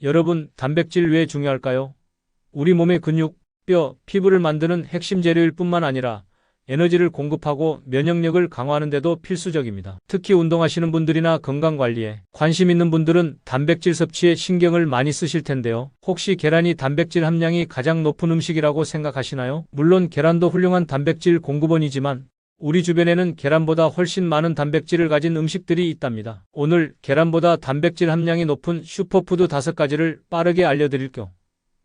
여러분, 단백질 왜 중요할까요? 우리 몸의 근육, 뼈, 피부를 만드는 핵심 재료일 뿐만 아니라 에너지를 공급하고 면역력을 강화하는 데도 필수적입니다. 특히 운동하시는 분들이나 건강 관리에 관심 있는 분들은 단백질 섭취에 신경을 많이 쓰실 텐데요. 혹시 계란이 단백질 함량이 가장 높은 음식이라고 생각하시나요? 물론 계란도 훌륭한 단백질 공급원이지만 우리 주변에는 계란보다 훨씬 많은 단백질을 가진 음식들이 있답니다. 오늘 계란보다 단백질 함량이 높은 슈퍼푸드 5가지를 빠르게 알려드릴 겸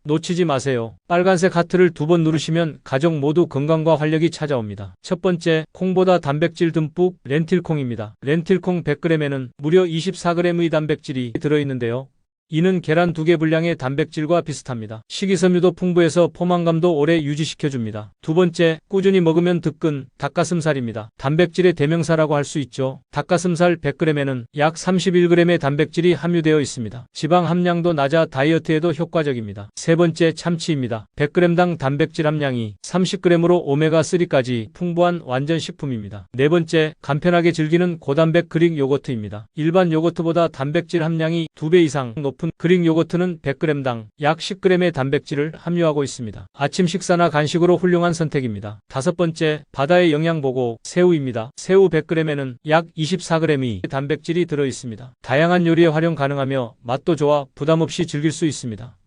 놓치지 마세요. 빨간색 하트를 두 번 누르시면 가족 모두 건강과 활력이 찾아옵니다. 첫 번째, 콩보다 단백질 듬뿍 렌틸콩입니다. 렌틸콩 100g에는 무려 24g의 단백질이 들어있는데요. 이는 계란 두개 분량의 단백질과 비슷합니다. 식이섬유도 풍부해서 포만감도 오래 유지시켜줍니다. 두 번째, 꾸준히 먹으면 득근 닭가슴살입니다. 단백질의 대명사라고 할 수 있죠. 닭가슴살 100g에는 약 31g의 단백질이 함유되어 있습니다. 지방 함량도 낮아 다이어트에도 효과적입니다. 세 번째, 참치입니다. 100g당 단백질 함량이 30g으로 오메가3까지 풍부한 완전 식품입니다. 네 번째, 간편하게 즐기는 고단백 그릭 요거트입니다. 일반 요거트보다 단백질 함량이 2배 이상 높은 그릭 요거트는 100g당 약 10g의 단백질을 함유하고 있습니다. 아침 식사나 간식으로 훌륭한 선택입니다. 다섯 번째, 바다의 영양 보고 새우입니다. 새우 100g에는 약 24g의 단백질이 들어 있습니다. 다양한 요리에 활용 가능하며 맛도 좋아 부담 없이 즐길 수 있습니다.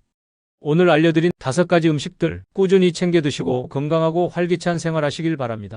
오늘 알려드린 다섯 가지 음식들 꾸준히 챙겨 드시고 건강하고 활기찬 생활하시길 바랍니다.